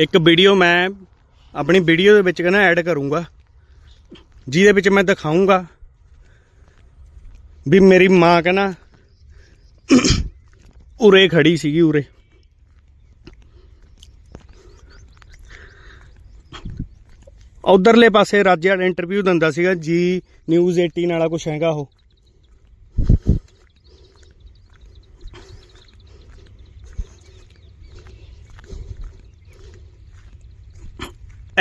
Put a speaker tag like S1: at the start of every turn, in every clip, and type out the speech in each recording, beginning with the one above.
S1: ਇੱਕ ਵੀਡੀਓ ਮੈਂ ਆਪਣੀ ਵੀਡੀਓ ਦੇ ਵਿੱਚ ਕਹਿੰਦਾ ਐਡ ਕਰੂੰਗਾ। ਜਿਹਦੇ ਵਿੱਚ ਮੈਂ ਦਿਖਾਊਂਗਾ ਵੀ ਮੇਰੀ ਮਾਂ ਕਹਿੰਦਾ ਉਰੇ ਖੜੀ ਸੀਗੀ ਉਰੇ। ਉਧਰਲੇ ਪਾਸੇ ਰਾਜੇ ਵਾਲਾ ਇੰਟਰਵਿਊ ਦਿੰਦਾ ਸੀਗਾ, ਜੀ ਨਿਊਜ਼ 18 ਵਾਲਾ ਕੁਛ ਹੈਗਾ ਉਹ।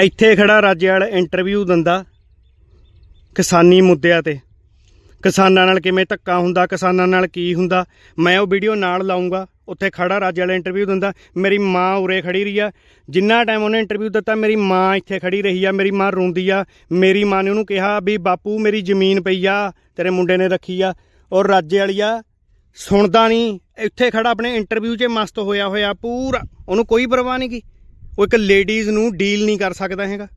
S1: ਇੱਥੇ ਖੜਾ ਰਾਜੇ ਵਾਲਾ ਇੰਟਰਵਿਊ ਦਿੰਦਾ ਕਿਸਾਨੀ ਮੁੱਦਿਆਂ ਤੇ। ਕਿਸਾਨਾਂ ਨਾਲ ਕਿਵੇਂ ਧੱਕਾ ਹੁੰਦਾ, ਕਿਸਾਨਾਂ ਨਾਲ ਕੀ ਹੁੰਦਾ, ਮੈਂ ਉਹ ਵੀਡੀਓ ਨਾਲ ਲਾਉਂਗਾ। ਉੱਥੇ ਖੜਾ ਰਾਜੇ ਵਾਲਾ ਇੰਟਰਵਿਊ ਦਿੰਦਾ, ਮੇਰੀ ਮਾਂ ਉਰੇ ਖੜੀ ਰਹੀ ਆ। ਜਿੰਨਾ ਟਾਈਮ ਉਹਨੇ ਇੰਟਰਵਿਊ ਦਿੱਤਾ, ਮੇਰੀ ਮਾਂ ਇੱਥੇ ਖੜੀ ਰਹੀ ਆ, ਮੇਰੀ ਮਾਂ ਰੋਂਦੀ ਆ। ਮੇਰੀ ਮਾਂ ਨੇ ਉਹਨੂੰ ਕਿਹਾ ਵੀ, ਬਾਪੂ, ਮੇਰੀ ਜ਼ਮੀਨ ਪਈ ਆ, ਤੇਰੇ ਮੁੰਡੇ ਨੇ ਰੱਖੀ ਆ। ਔਰ ਰਾਜੇ ਵਾਲੀਆ ਸੁਣਦਾ ਨਹੀਂ। ਇੱਥੇ ਖੜਾ ਆਪਣੇ ਇੰਟਰਵਿਊ 'ਚ ਮਸਤ ਹੋਇਆ ਹੋਇਆ ਪੂਰਾ। ਉਹਨੂੰ ਕੋਈ ਪਰਵਾਹ ਨਹੀਂ ਕੀ। ਉਹ ਇੱਕ ਲੇਡੀਜ਼ ਨੂੰ ਡੀਲ ਨਹੀਂ ਕਰ ਸਕਦਾ ਹੈਗਾ।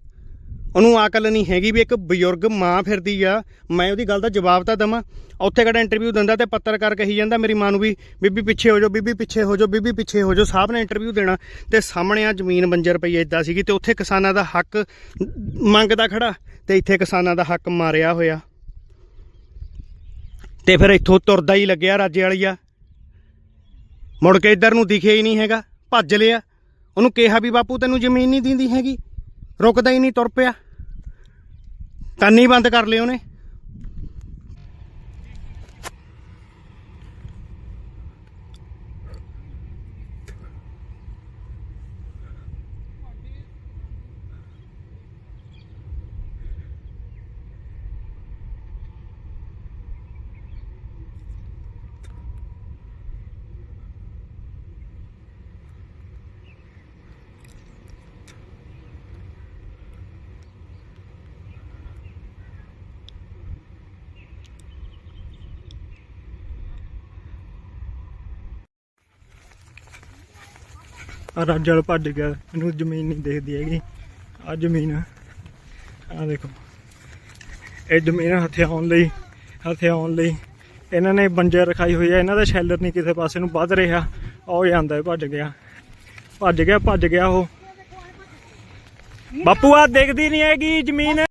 S1: ਉਹਨੂੰ ਆਕਲ ਨਹੀਂ ਹੈਗੀ ਵੀ ਇੱਕ ਬਜ਼ੁਰਗ ਮਾਂ ਫਿਰਦੀ ਆ। ਮੈਂ ਉਹਦੀ ਗੱਲ ਦਾ ਜਵਾਬ ਤਾਂ ਦਵਾਂ। ਉੱਥੇ ਕਿਹੜਾ ਇੰਟਰਵਿਊ ਦਿੰਦਾ ਤੇ ਪੱਤਰਕਾਰ ਕਹੀ ਜਾਂਦਾ ਮੇਰੀ ਮਾਂ ਨੂੰ ਵੀ, ਬੀਬੀ ਪਿੱਛੇ ਹੋ ਜਾਓ, ਬੀਬੀ ਪਿੱਛੇ ਹੋ ਜਾਓ, ਬੀਬੀ ਪਿੱਛੇ ਹੋ ਜਾਓ। ਸਾਹਿਬ ਨੇ ਇੰਟਰਵਿਊ ਦੇਣਾ ਤੇ ਸਾਹਮਣੇ ਆ ਜ਼ਮੀਨ ਬੰਜਰ ਪਈ ਇਦਾਂ ਸੀਗੀ ਤੇ ਉੱਥੇ ਕਿਸਾਨਾਂ ਦਾ ਹੱਕ ਮੰਗਦਾ ਖੜਾ ਤੇ ਇੱਥੇ ਕਿਸਾਨਾਂ ਦਾ ਹੱਕ ਮਾਰਿਆ ਹੋਇਆ। ਤੇ ਫਿਰ ਇੱਥੋਂ ਤੁਰਦਾ ਹੀ ਲੱਗਿਆ ਰਾਜੇ ਵਾਲੀਆ। ਮੁੜ ਕੇ ਇੱਧਰ ਨੂੰ ਦਿਖਿਆ ਹੀ ਨਹੀਂ ਹੈਗਾ। ਭੱਜ ਲਿਆ। ਉਹਨੂੰ ਕਿਹਾ ਵੀ ਬਾਪੂ ਤੈਨੂੰ ਜ਼ਮੀਨ ਨਹੀਂ ਦਿੰਦੀ ਹੈਗੀ। ਰੁਕਦਾ ਹੀ ਨਹੀਂ ਤੁਰ ਪਿਆ। ਕੰਨ ਹੀ ਬੰਦ ਕਰ ਲਿਆ ਉਹਨੇ। ਆ ਰਾਜਲ ਭੱਜ ਗਿਆ ਇਹਨੂੰ ਜ਼ਮੀਨ ਨਹੀਂ ਦੇਖਦੀ ਹੈਗੀ। ਆ ਜ਼ਮੀਨ ਆ ਦੇਖੋ। ਇਹ ਜ਼ਮੀਨ ਹਥਿਆਉਣ ਲਈ ਹਥਿਆਉਣ ਲਈ ਇਹਨਾਂ ਨੇ ਬੰਜਰ ਰਖਾਈ ਹੋਈ ਹੈ ਇਹਨਾਂ ਦਾ ਸ਼ੈਲਰ ਨਹੀਂ ਕਿਸੇ ਪਾਸੇ ਨੂੰ ਵੱਧ ਰਿਹਾ। ਉਹ ਜਾਂਦਾ ਹੈ ਭੱਜ ਗਿਆ। ਭੱਜ ਗਿਆ ਭੱਜ ਗਿਆ ਉਹ। ਬਾਪੂ ਆ ਦੇਖਦੀ ਨਹੀਂ ਹੈਗੀ ਜ਼ਮੀਨ।